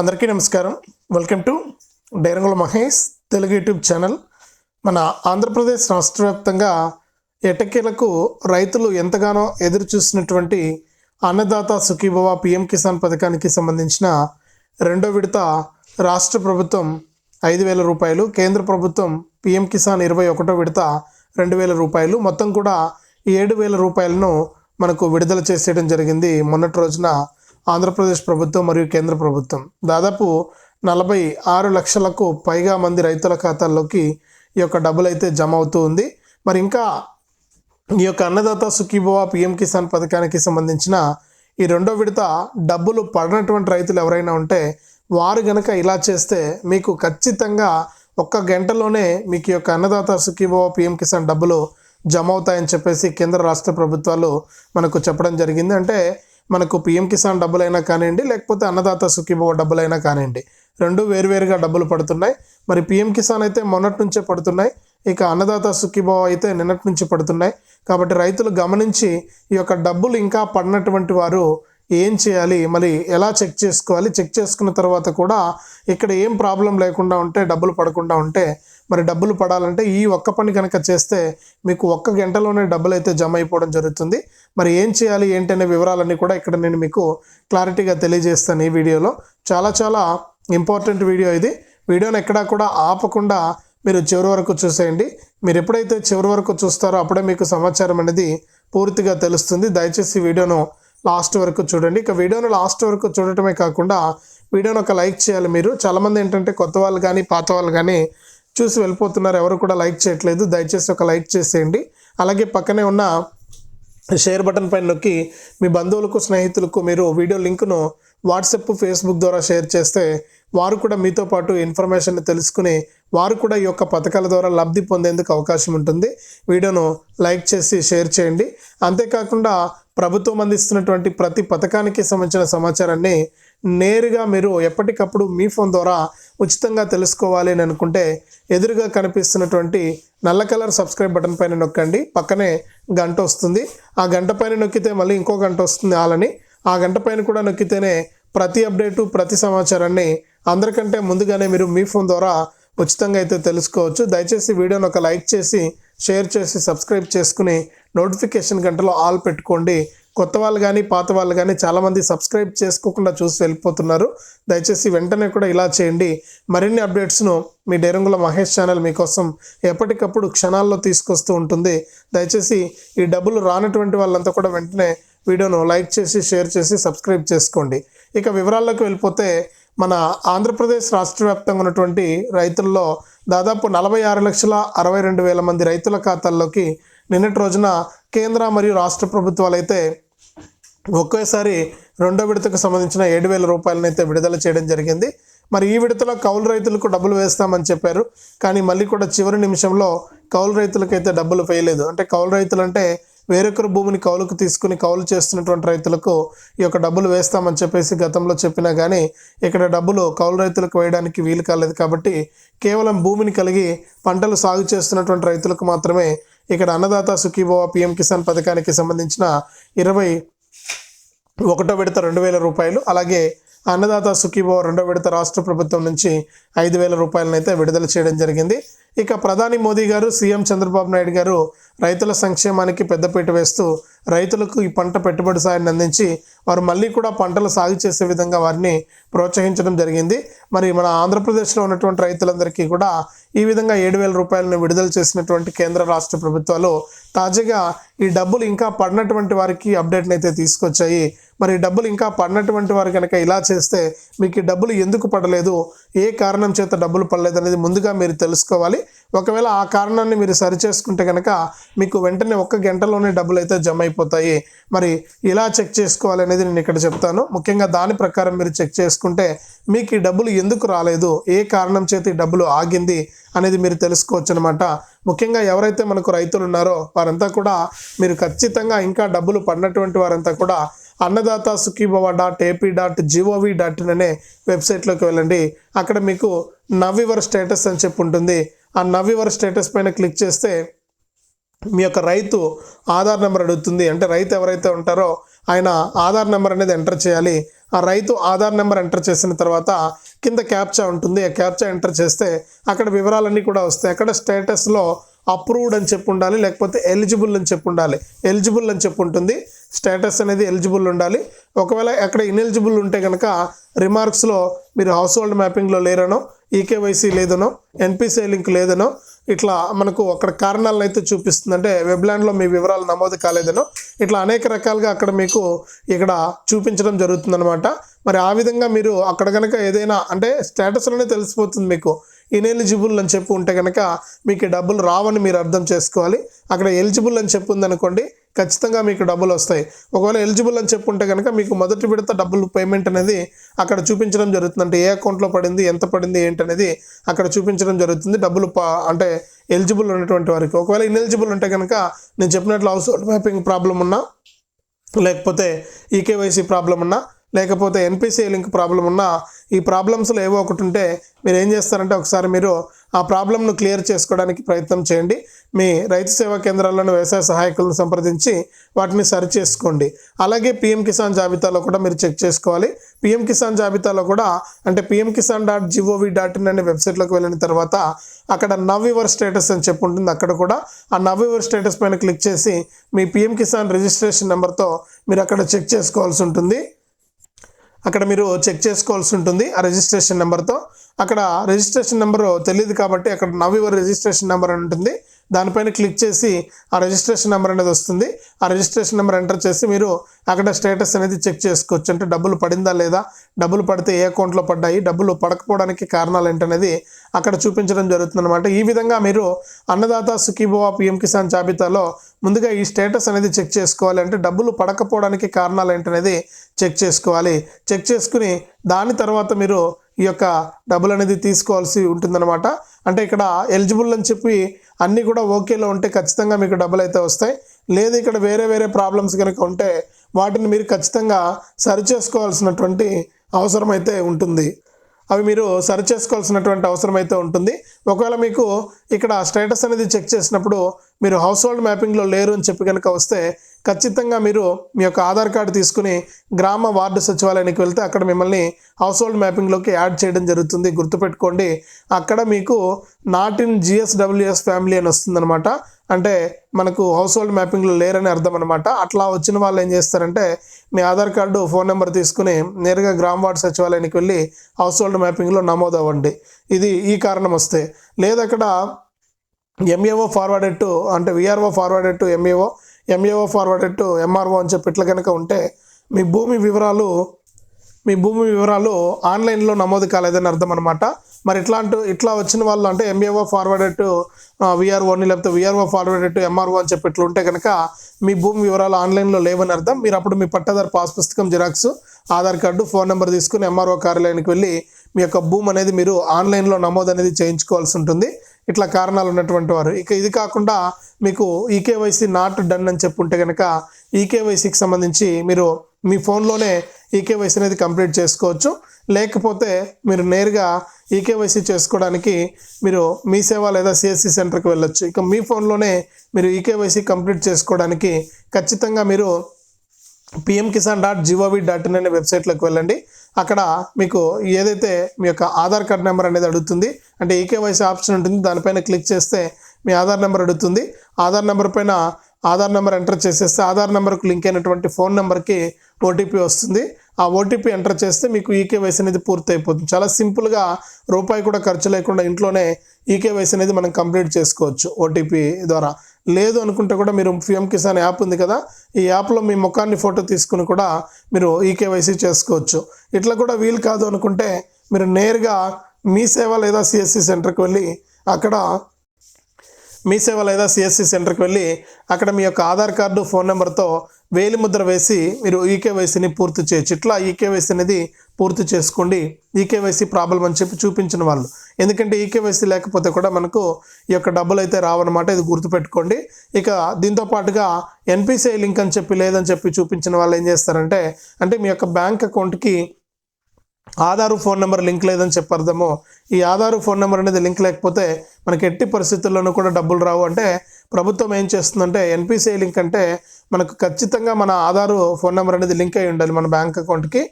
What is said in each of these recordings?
అందరికీ నమస్కారం. Welcome to డైరంగుల మహేష్ తెలుగు యూట్యూబ్ ఛానల్. మన ఆంధ్రప్రదేశ్ రాష్ట్ర వ్యాప్తంగా ఎటకీలకు రైతులు ఎంతగానో ఎదురు చూసినటువంటి అన్నదాత సుఖీభవ పిఎం కిసాన్ పథకానికి సంబంధించిన రెండో విడత రాష్ట్ర ప్రభుత్వం ఐదు వేల రూపాయలు కేంద్ర ప్రభుత్వం పిఎం కిసాన్ ఇరవై ఒకటో విడత రెండు వేల రూపాయలు మొత్తం కూడా ఏడు వేల రూపాయలను మనకు విడుదల చేసేయడం జరిగింది. మొన్నటి రోజున ఆంధ్రప్రదేశ్ ప్రభుత్వం మరియు కేంద్ర ప్రభుత్వం. దాదాపు నలభై ఆరు లక్షలకు పైగా మంది రైతుల ఖాతాల్లోకి ఈ యొక్క డబ్బులు అయితే జమ అవుతూ ఉంది. మరి ఇంకా ఈ యొక్క అన్నదాత సుఖీభవ పిఎం కిసాన్ పథకానికి సంబంధించిన ఈ రెండో విడత డబ్బులు పడినటువంటి రైతులు ఎవరైనా ఉంటే వారు గనక ఇలా చేస్తే మీకు ఖచ్చితంగా ఒక్క గంటలోనే మీకు ఈ యొక్క అన్నదాత సుఖీభవ పిఎం కిసాన్ డబ్బులు జమ అవుతాయని చెప్పేసి కేంద్ర రాష్ట్ర ప్రభుత్వాలు మనకు చెప్పడం జరిగింది. అంటే మనకు పిఎం కిసాన్ డబ్బులైనా కానివ్వండి లేకపోతే అన్నదాత సుఖీభవ డబ్బులైనా కానివ్వండి. రెండు వేరువేరుగా డబ్బులు పడుతున్నాయి. మరి పిఎం కిసాన్ అయితే మొన్నటి నుంచే పడుతున్నాయి. ఇక అన్నదాత సుఖీభావ అయితే నిన్నటి నుంచి పడుతున్నాయి. కాబట్టి రైతులు గమనించి ఈ యొక్క డబ్బులు ఇంకా పడినటువంటి వారు ఏం చేయాలి మరి ఎలా చెక్ చేసుకోవాలి చెక్ చేసుకున్న తర్వాత కూడా ఇక్కడ ఏం ప్రాబ్లం లేకుండా ఉంటే డబ్బులు పడకుండా ఉంటే మరి డబ్బులు పడాలంటే ఈ ఒక్క పని కనుక చేస్తే మీకు ఒక్క గంటలోనే డబ్బులు అయితే జమ అయిపోవడం జరుగుతుంది. మరి ఏం చేయాలి ఏంటనే వివరాలన్నీ కూడా ఇక్కడ నేను మీకు క్లారిటీగా తెలియజేస్తాను ఈ వీడియోలో. చాలా చాలా ఇంపార్టెంట్ వీడియో ఇది. వీడియోని ఎక్కడా కూడా ఆపకుండా మీరు చివరి వరకు చూసేయండి. మీరు ఎప్పుడైతే చివరి వరకు చూస్తారో అప్పుడే మీకు సమాచారం అనేది పూర్తిగా తెలుస్తుంది. దయచేసి వీడియోను లాస్ట్ వరకు చూడండి. ఇక వీడియోను లాస్ట్ వరకు చూడటమే కాకుండా వీడియోను ఒక లైక్ చేయాలి మీరు. చాలామంది ఏంటంటే కొత్త వాళ్ళు కానీ పాత వాళ్ళు కానీ చూసి వెళ్ళిపోతున్నారు. ఎవరు కూడా లైక్ చేయట్లేదు. దయచేసి ఒక లైక్ చేసేయండి. అలాగే పక్కనే ఉన్న షేర్ బటన్ పైన నొక్కి మీ బంధువులకు స్నేహితులకు మీరు వీడియో లింకును వాట్సాప్ ఫేస్బుక్ ద్వారా షేర్ చేస్తే వారు కూడా మీతో పాటు ఇన్ఫర్మేషన్ తెలుసుకుని వారు కూడా ఈ యొక్క పథకాల ద్వారా లబ్ధి పొందేందుకు అవకాశం ఉంటుంది. వీడియోను లైక్ చేసి షేర్ చేయండి. అంతేకాకుండా ప్రభుత్వం అందిస్తున్నటువంటి ప్రతి పథకానికి సంబంధించిన సమాచారాన్ని నేరుగా మీరు ఎప్పటికప్పుడు మీ ఫోన్ ద్వారా ఉచితంగా తెలుసుకోవాలి అని అనుకుంటే ఎదురుగా కనిపిస్తున్నటువంటి నల్ల కలర్ సబ్స్క్రైబ్ బటన్ పైన నొక్కండి. పక్కనే గంట వస్తుంది. ఆ గంట పైన నొక్కితే మళ్ళీ ఇంకో గంట వస్తుంది ఆలని. ఆ గంట పైన కూడా నొక్కితేనే ప్రతి అప్డేటు ప్రతి సమాచారాన్ని అందరికంటే ముందుగానే మీరు మీ ఫోన్ ద్వారా ఉచితంగా అయితే తెలుసుకోవచ్చు. దయచేసి వీడియోని ఒక లైక్ చేసి షేర్ చేసి సబ్స్క్రైబ్ చేసుకుని నోటిఫికేషన్ గంటలో ఆల్ పెట్టుకోండి. కొత్త వాళ్ళు కానీ పాత వాళ్ళు కానీ చాలామంది సబ్స్క్రైబ్ చేసుకోకుండా చూసి వెళ్ళిపోతున్నారు. దయచేసి వెంటనే కూడా ఇలా చేయండి. మరిన్ని అప్డేట్స్ను మీ డేరంగుల మహేష్ ఛానల్ మీకోసం ఎప్పటికప్పుడు క్షణాల్లో తీసుకొస్తూ ఉంటుంది. దయచేసి ఈ డబ్బులు రానటువంటి వాళ్ళంతా కూడా వెంటనే వీడియోను లైక్ చేసి షేర్ చేసి సబ్స్క్రైబ్ చేసుకోండి. ఇక వివరాల్లోకి వెళ్ళిపోతే మన ఆంధ్రప్రదేశ్ రాష్ట్ర వ్యాప్తంగా ఉన్నటువంటి రైతుల్లో దాదాపు నలభై ఆరు లక్షల అరవై రెండు వేల మంది రైతుల ఖాతాల్లోకి నిన్నటి రోజున కేంద్ర మరియు రాష్ట్ర ప్రభుత్వాలు అయితే ఒకేసారి రెండో విడతకు సంబంధించిన ఏడు వేల రూపాయలను అయితే విడుదల చేయడం జరిగింది. మరి ఈ విడతలో కౌలు రైతులకు డబ్బులు వేస్తామని చెప్పారు. కానీ మళ్ళీ కూడా చివరి నిమిషంలో కౌలు రైతులకైతే డబ్బులు వేయలేదు. అంటే కౌలు రైతులు అంటే వేరొకరు భూమిని కౌలుకు తీసుకుని కౌలు చేస్తున్నటువంటి రైతులకు ఈ యొక్క డబ్బులు వేస్తామని చెప్పేసి గతంలో చెప్పినా కానీ ఇక్కడ డబ్బులు కౌలు రైతులకు వేయడానికి వీలు కాలేదు. కాబట్టి కేవలం భూమిని కలిగి పంటలు సాగు చేస్తున్నటువంటి రైతులకు మాత్రమే ఇక్కడ అన్నదాత సుఖీభవ పిఎం కిసాన్ పథకానికి సంబంధించిన ఇరవై ఒకటో విడత రెండు వేల రూపాయలు అలాగే అన్నదాత సుఖీభవ రెండో విడత రాష్ట్ర ప్రభుత్వం నుంచి ఐదు వేల రూపాయలను అయితే విడుదల చేయడం జరిగింది. ఇక ప్రధాని మోదీ గారు సీఎం చంద్రబాబు నాయుడు గారు రైతుల సంక్షేమానికి పెద్దపీట వేస్తూ రైతులకు ఈ పంట పెట్టుబడి సాయాన్ని అందించి వారు మళ్ళీ కూడా పంటలు సాగు చేసే విధంగా వారిని ప్రోత్సహించడం జరిగింది. మరి మన ఆంధ్రప్రదేశ్లో ఉన్నటువంటి రైతులందరికీ కూడా ఈ విధంగా ఏడు వేల రూపాయలను విడుదల చేసినటువంటి కేంద్ర రాష్ట్ర ప్రభుత్వాలు తాజాగా ఈ డబ్బులు ఇంకా పడినటువంటి వారికి అప్డేట్ని అయితే తీసుకొచ్చాయి. మరి డబ్బులు ఇంకా పడినటువంటి వారు కనుక ఇలా చేస్తే మీకు ఈ డబ్బులు ఎందుకు పడలేదు? ఏ కారణం చేత డబ్బులు పడలేదు అనేది ముందుగా మీరు తెలుసుకోవాలి. ఒకవేళ ఆ కారణాన్ని మీరు సరి చేసుకుంటే కనుక మీకు వెంటనే ఒక్క గంటలోనే డబ్బులు అయితే జమ అయిపోతాయి. మరి ఇలా చెక్ చేసుకోవాలి అనేది నేను ఇక్కడ చెప్తాను. ముఖ్యంగా దాని ప్రకారం మీరు చెక్ చేసుకుంటే మీకు ఈ డబ్బులు ఎందుకు రాలేదు? ఏ కారణం చేత ఈ డబ్బులు ఆగింది? అనేది మీరు తెలుసుకోవచ్చు అనమాట ముఖ్యంగా ఎవరైతే మనకు రైతులు ఉన్నారో వారంతా కూడా మీరు ఖచ్చితంగా ఇంకా డబ్బులు పడినటువంటి వారంతా కూడా Annadata Sukhibhava dot AP dot gov dot in అనే వెబ్సైట్లోకి వెళ్ళండి. అక్కడ మీకు నవ్వివర్ స్టేటస్ అని చెప్పి ఉంటుంది. ఆ నవ్వివర్ స్టేటస్ పైన క్లిక్ చేస్తే మీ యొక్క రైతు ఆధార్ నెంబర్ అడుగుతుంది. అంటే రైతు ఎవరైతే ఉంటారో ఆయన ఆధార్ నెంబర్ అనేది ఎంటర్ చేయాలి. ఆ రైతు ఆధార్ నెంబర్ ఎంటర్ చేసిన తర్వాత కింద క్యాప్చా ఉంటుంది. ఆ క్యాప్చా ఎంటర్ చేస్తే అక్కడ వివరాలన్నీ కూడా వస్తాయి. అక్కడ స్టేటస్లో అప్రూవ్డ్ అని చెప్పి ఉండాలి. లేకపోతే ఎలిజిబుల్ అని చెప్పి ఉండాలి. ఎలిజిబుల్ అని చెప్పి ఉంటుంది. స్టేటస్ అనేది ఎలిజిబుల్ ఉండాలి. ఒకవేళ అక్కడ ఇన్ఎలిజిబుల్ ఉంటే కనుక రిమార్క్స్లో మీరు హౌస్ హోల్డ్ మ్యాపింగ్లో లేరనో ఈకేవైసీ లేదనో ఎన్పిసిఐ లింక్ లేదనో ఇట్లా మనకు అక్కడ కారణాలను అయితే చూపిస్తుంది అంటే వెబ్లాండ్లో మీ వివరాలు నమోదు కాలేదనో ఇట్లా అనేక రకాలుగా అక్కడ మీకు ఇక్కడ చూపించడం జరుగుతుందనమాట. మరి ఆ విధంగా మీరు అక్కడ కనుక ఏదైనా అంటే స్టేటస్లోనే తెలిసిపోతుంది మీకు. ఇన్ఎలిజిబుల్ అని చెప్పి ఉంటే కనుక మీకు డబ్బులు రావని మీరు అర్థం చేసుకోవాలి. అక్కడ ఎలిజిబుల్ అని చెప్పి ఉందనుకోండి ఖచ్చితంగా మీకు డబ్బులు వస్తాయి. ఒకవేళ ఎలిజిబుల్ అని చెప్పుంటే కనుక మీకు మొదటి విడత డబ్బులు పేమెంట్ అనేది అక్కడ చూపించడం జరుగుతుంది అంటే ఏ అకౌంట్లో పడింది ఎంత పడింది ఏంటనేది అక్కడ చూపించడం జరుగుతుంది. డబ్బులు అంటే ఎలిజిబుల్ ఉన్నటువంటి వారికి. ఒకవేళ ఇన్ఎలిజిబుల్ ఉంటే కనుక నేను చెప్పినట్లు హౌస్ హోల్డ్ మ్యాపింగ్ ప్రాబ్లం ఉన్నా లేకపోతే ఈకేవైసీ ప్రాబ్లం ఉన్నా లేకపోతే ఎన్పిసి లింక్ ప్రాబ్లం ఉన్నా ఈ ప్రాబ్లమ్స్లో ఏవో ఒకటి ఉంటే మీరు ఏం చేస్తారంటే ఒకసారి మీరు ఆ ప్రాబ్లమ్ను క్లియర్ చేసుకోవడానికి ప్రయత్నం చేయండి. మీ రైతు సేవా కేంద్రాల్లోని వ్యవసాయ సహాయకులను సంప్రదించి వాటిని సరి చేసుకోండి. అలాగే పిఎం కిసాన్ జాబితాలో కూడా మీరు చెక్ చేసుకోవాలి. పిఎం కిసాన్ జాబితాలో కూడా అంటే PM Kisan dot gov dot in అనే వెబ్సైట్లోకి వెళ్ళిన తర్వాత అక్కడ నవ్ యువర్ స్టేటస్ అని చెప్పి ఉంటుంది. అక్కడ కూడా ఆ నవ్ యువర్ స్టేటస్ పైన క్లిక్ చేసి మీ పిఎం కిసాన్ రిజిస్ట్రేషన్ నెంబర్తో మీరు అక్కడ చెక్ చేసుకోవాల్సి ఉంటుంది. అక్కడ మీరు చెక్ చేసుకోవాల్సి ఉంటుంది ఆ రిజిస్ట్రేషన్ నెంబర్తో అక్కడ రిజిస్ట్రేషన్ నెంబరు తెలియదు కాబట్టి అక్కడ నవ్ యువర్ రిజిస్ట్రేషన్ నెంబర్ అని ఉంటుంది. దానిపైన క్లిక్ చేసి ఆ రిజిస్ట్రేషన్ నెంబర్ అనేది వస్తుంది. ఆ రిజిస్ట్రేషన్ నెంబర్ ఎంటర్ చేసి మీరు అక్కడ స్టేటస్ అనేది చెక్ చేసుకోవచ్చు. అంటే డబ్బులు పడిందా లేదా? డబ్బులు పడితే ఏ అకౌంట్లో పడ్డాయి? డబ్బులు పడకపోవడానికి కారణాలు ఏంటనేది అక్కడ చూపించడం జరుగుతుంది అనమాట ఈ విధంగా మీరు అన్నదాత సుఖీభవ పిఎం కిసాన్ జాబితాలో ముందుగా ఈ స్టేటస్ అనేది చెక్ చేసుకోవాలి. అంటే డబ్బులు పడకపోవడానికి కారణాలు ఏంటనేది చెక్ చేసుకోవాలి. చెక్ చేసుకుని దాని తర్వాత మీరు ఈ యొక్క డబ్బులు అనేది తీసుకోవాల్సి ఉంటుందన్నమాట. అంటే ఇక్కడ ఎలిజిబుల్ అని చెప్పి అన్నీ కూడా ఓకేలో ఉంటే ఖచ్చితంగా మీకు డబ్బులు అయితే వస్తాయి. లేదు ఇక్కడ వేరే వేరే ప్రాబ్లమ్స్ కనుక ఉంటే వాటిని మీరు ఖచ్చితంగా సరి చేసుకోవాల్సినటువంటి అవసరం అయితే ఉంటుంది. అవి మీరు సరి చేసుకోవాల్సినటువంటి అవసరం అయితే ఉంటుంది. ఒకవేళ మీకు ఇక్కడ స్టేటస్ అనేది చెక్ చేసినప్పుడు మీరు హౌస్ హోల్డ్ మ్యాపింగ్లో లేరు అని చెప్పి కనుక వస్తే ఖచ్చితంగా మీరు మీ యొక్క ఆధార్ కార్డు తీసుకుని గ్రామ వార్డు సచివాలయానికి వెళ్తే అక్కడ మిమ్మల్ని హౌస్ హోల్డ్ మ్యాపింగ్లోకి యాడ్ చేయడం జరుగుతుంది. గుర్తుపెట్టుకోండి. అక్కడ మీకు నాట్ ఇన్ జిఎస్డబ్ల్యూఎస్ ఫ్యామిలీ అని వస్తుందన్నమాట. అంటే మనకు హౌస్ హోల్డ్ మ్యాపింగ్లో లేరని అర్థం అనమాట అట్లా వచ్చిన వాళ్ళు ఏం చేస్తారంటే మీ ఆధార్ కార్డు ఫోన్ నెంబర్ తీసుకుని నేరుగా గ్రామ వార్డు సచివాలయానికి వెళ్ళి హౌస్ హోల్డ్ మ్యాపింగ్లో నమోదు అవ్వండి ఇది ఈ కారణం వస్తే. లేదక్కడ అక్కడ ఎంఏఓ ఫార్వర్డెడ్ టు అంటే VRO forwarded to MAO MAO forwarded to MRO అని చెప్పి ఇట్లా కనుక ఉంటే మీ భూమి వివరాలు మీ భూమి వివరాలు ఆన్లైన్లో నమోదు కాలేదని అర్థం అనమాట మరి ఇట్లాంటి ఇట్లా వచ్చిన వాళ్ళు అంటే ఎంఏఓ ఫార్వర్డెడ్ టు విఆర్ఓని లేకపోతే విఆర్ఓ ఫార్వర్డెడ్ టు ఎంఆర్ఓ అని చెప్పి ఇట్లా ఉంటే కనుక మీ భూమి వివరాలు ఆన్లైన్లో లేవని అర్థం. మీరు అప్పుడు మీ పట్టాదారు పాస్ పుస్తకం xerox Aadhaar card phone number తీసుకుని ఎంఆర్ఓ కార్యాలయానికి వెళ్ళి మీ యొక్క భూమి అనేది మీరు ఆన్లైన్లో నమోదు అనేది చేయించుకోవాల్సి ఉంటుంది. ఇట్లా కారణాలు ఉన్నటువంటి వారు. ఇక ఇది కాకుండా మీకు ఈకేవైసీ నాట్ డన్ అని చెప్పుంటే కనుక ఈకేవైసీకి సంబంధించి మీరు మీ ఫోన్లోనే ఈకేవైసీ అనేది కంప్లీట్ చేసుకోవచ్చు. లేకపోతే మీరు నేరుగా ఈకేవైసీ చేసుకోవడానికి మీరు మీ సేవ లేదా సిఎస్సి సెంటర్కి వెళ్ళొచ్చు. ఇక మీ ఫోన్లోనే మీరు ఈకేవైసీ కంప్లీట్ చేసుకోవడానికి ఖచ్చితంగా మీరు PM Kisan dot GOV dot in అనే వెబ్సైట్లోకి వెళ్ళండి. అక్కడ మీకు ఏదైతే మీ యొక్క ఆధార్ కార్డ్ నెంబర్ అనేది అడుగుతుంది అంటే ఈకేవైసీ ఆప్షన్ ఉంటుంది దానిపైన క్లిక్ చేస్తే మీ ఆధార్ నెంబర్ అడుగుతుంది. ఆధార్ నెంబర్ పైన ఆధార్ నెంబర్ ఎంటర్ చేసేస్తే ఆధార్ నెంబర్కు లింక్ అయినటువంటి ఫోన్ నెంబర్కి ఓటీపీ వస్తుంది. ఆ ఓటీపీ ఎంటర్ చేస్తే మీకు ఈకేవైసీ అనేది పూర్తి అయిపోతుంది చాలా సింపుల్గా రూపాయి కూడా ఖర్చు లేకుండా ఇంట్లోనే ఈకేవైసీ అనేది మనం కంప్లీట్ చేసుకోవచ్చు ఓటీపీ ద్వారా. లేదు అనుకుంటే కూడా మీరు పిఎం కిసాన్ యాప్ ఉంది కదా ఈ యాప్లో మీ ముఖాన్ని ఫోటో తీసుకుని కూడా మీరు ఈకేవైసీ చేసుకోవచ్చు. ఇట్లా కూడా వీలు కాదు అనుకుంటే మీరు నేరుగా మీ సేవ లేదా సిఎస్సి సెంటర్కి వెళ్ళి అక్కడ మీ సేవ లేదా సిఎస్సి సెంటర్కి వెళ్ళి అక్కడ మీ యొక్క ఆధార్ కార్డు ఫోన్ నెంబర్తో వేలి ముద్ర వేసి మీరు ఈకేవైసీని పూర్తి చేయొచ్చు. ఇట్లా ఈకేవైసీ అనేది పూర్తి చేసుకోండి. ఈకేవైసీ ప్రాబ్లం అని చెప్పి చూపించిన వాళ్ళు. ఎందుకంటే ఈకేవైసీ లేకపోతే కూడా మనకు ఈ యొక్క డబ్బులు అయితే రావన్నమాట ఇది గుర్తుపెట్టుకోండి. ఇక దీంతో పాటుగా ఎన్పిసిఐ లింక్ అని చెప్పి లేదని చెప్పి చూపించిన వాళ్ళు ఏం చేస్తారంటే అంటే మీ యొక్క బ్యాంక్ అకౌంట్కి ఆధారు ఫోన్ నెంబర్ లింక్ లేదని చెప్పర్థము ఈ ఆధారు ఫోన్ నెంబర్ అనేది లింక్ లేకపోతే మనకి ఎట్టి పరిస్థితుల్లోనూ కూడా డబ్బులు రావు. అంటే ప్రభుత్వం ఏం చేస్తుందంటే ఎన్పిసిఐ లింక్ అంటే మనకు ఖచ్చితంగా మన ఆధారు ఫోన్ నెంబర్ అనేది లింక్ అయి ఉండాలి మన బ్యాంక్ అకౌంట్కి.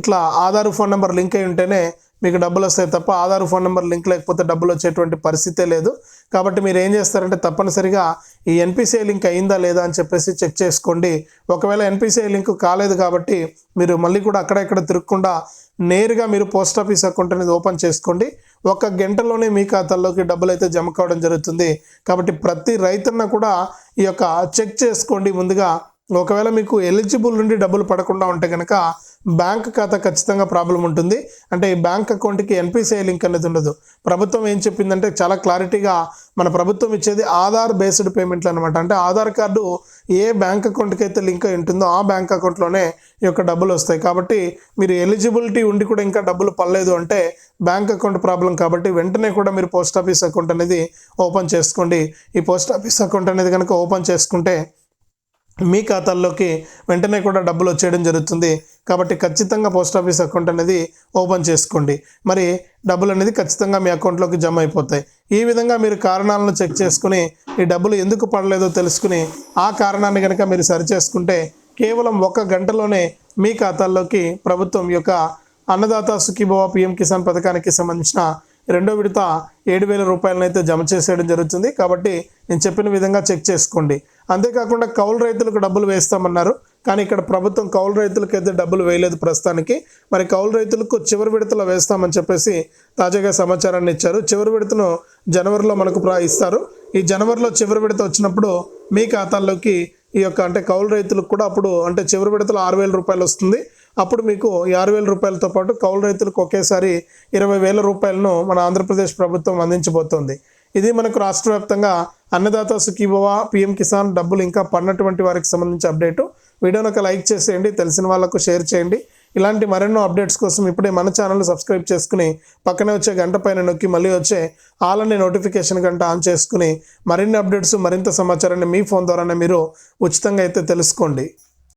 ఇట్లా ఆధార్ ఫోన్ నెంబర్ లింక్ అయి ఉంటేనే మీకు డబ్బులు వస్తాయి తప్ప ఆధార్ ఫోన్ నెంబర్ లింక్ లేకపోతే డబ్బులు వచ్చేటువంటి పరిస్థితే లేదు. కాబట్టి మీరు ఏం చేస్తారంటే తప్పనిసరిగా ఈ ఎన్పిసిఐ లింక్ అయిందా లేదా అని చెప్పేసి చెక్ చేసుకోండి. ఒకవేళ ఎన్పిసిఐ లింక్ కాలేదు కాబట్టి మీరు మళ్ళీ కూడా అక్కడ ఇక్కడ తిరగకుండా నేరుగా మీరు పోస్ట్ ఆఫీస్ అకౌంట్ అనేది ఓపెన్ చేసుకోండి. ఒక గంటలోనే మీ ఖాతాల్లోకి డబ్బులు అయితే జమ కావడం జరుగుతుంది. కాబట్టి ప్రతి రైతన్న కూడా ఈ యొక్క చెక్ చేసుకోండి ముందుగా. ఒకవేళ మీకు ఎలిజిబుల్ నుండి డబ్బులు పడకుండా ఉంటే కనుక బ్యాంక్ ఖాతా ఖచ్చితంగా ప్రాబ్లం ఉంటుంది. అంటే ఈ బ్యాంక్ అకౌంట్కి ఎన్పిసిఐ లింక్ అనేది ఉండదు. ప్రభుత్వం ఏం చెప్పిందంటే చాలా క్లారిటీగా మన ప్రభుత్వం ఇచ్చేది ఆధార్ బేస్డ్ పేమెంట్లు అనమాట అంటే ఆధార్ కార్డు ఏ బ్యాంక్ అకౌంట్కి అయితే లింక్ అయి ఉంటుందో ఆ బ్యాంక్ అకౌంట్లోనే ఈ యొక్క డబ్బులు వస్తాయి. కాబట్టి మీరు ఎలిజిబిలిటీ ఉండి కూడా ఇంకా డబ్బులు పడలేదు అంటే బ్యాంక్ అకౌంట్ ప్రాబ్లం కాబట్టి వెంటనే కూడా మీరు పోస్ట్ ఆఫీస్ అకౌంట్ అనేది ఓపెన్ చేసుకోండి. ఈ పోస్ట్ ఆఫీస్ అకౌంట్ అనేది కనుక ఓపెన్ చేసుకుంటే మీ ఖాతాల్లోకి వెంటనే కూడా డబ్బులు వచ్చేయడం జరుగుతుంది. కాబట్టి ఖచ్చితంగా పోస్ట్ ఆఫీస్ అకౌంట్ అనేది ఓపెన్ చేసుకోండి. మరి డబ్బులు అనేది ఖచ్చితంగా మీ అకౌంట్లోకి జమ అయిపోతాయి. ఈ విధంగా మీరు కారణాలను చెక్ చేసుకుని ఈ డబ్బులు ఎందుకు పడలేదో తెలుసుకుని ఆ కారణాన్ని కనుక మీరు సరి చేసుకుంటే కేవలం ఒక గంటలోనే మీ ఖాతాల్లోకి ప్రభుత్వం యొక్క అన్నదాత సుఖీభవ పిఎం కిసాన్ పథకానికి సంబంధించిన రెండో విడత ఏడు వేల రూపాయలనైతే జమ చేసేయడం జరుగుతుంది. కాబట్టి నేను చెప్పిన విధంగా చెక్ చేసుకోండి. అంతేకాకుండా కౌలు రైతులకు డబ్బులు వేస్తామన్నారు. కానీ ఇక్కడ ప్రభుత్వం కౌలు రైతులకు అయితే డబ్బులు వేయలేదు ప్రస్తుతానికి. మరి కౌలు రైతులకు చివరి విడతలో వేస్తామని చెప్పేసి తాజాగా సమాచారాన్ని ఇచ్చారు. చివరి విడతను జనవరిలో మనకు ప్రా ఇస్తారు. ఈ జనవరిలో చివరి విడత వచ్చినప్పుడు మీ ఖాతాల్లోకి ఈ యొక్క అంటే కౌలు రైతులకు కూడా అప్పుడు అంటే చివరి విడతలో ఆరు వేల రూపాయలు వస్తుంది. అప్పుడు మీకు ఈ ఆరు వేల రూపాయలతో పాటు కౌలు రైతులకు ఒకేసారి ఇరవై వేల రూపాయలను మన ఆంధ్రప్రదేశ్ ప్రభుత్వం అందించబోతోంది. ఇది మనకు రాష్ట్ర వ్యాప్తంగా అన్నదాత సుఖీభవ పిఎం కిసాన్ డబ్బులు ఇంకా పడినటువంటి వారికి సంబంధించి అప్డేటు. వీడియోని ఒక లైక్ చేసేయండి తెలిసిన వాళ్ళకు షేర్ చేయండి. ఇలాంటి మరెన్నో అప్డేట్స్ కోసం ఇప్పుడే మన ఛానల్ సబ్స్క్రైబ్ చేసుకుని పక్కనే వచ్చే గంట పైన నొక్కి మళ్ళీ వచ్చే ఆల్ అనే నోటిఫికేషన్ గంట ఆన్ చేసుకుని మరిన్ని అప్డేట్స్ మరింత సమాచారాన్ని మీ ఫోన్ ద్వారానే మీరు ఉచితంగా అయితే తెలుసుకోండి.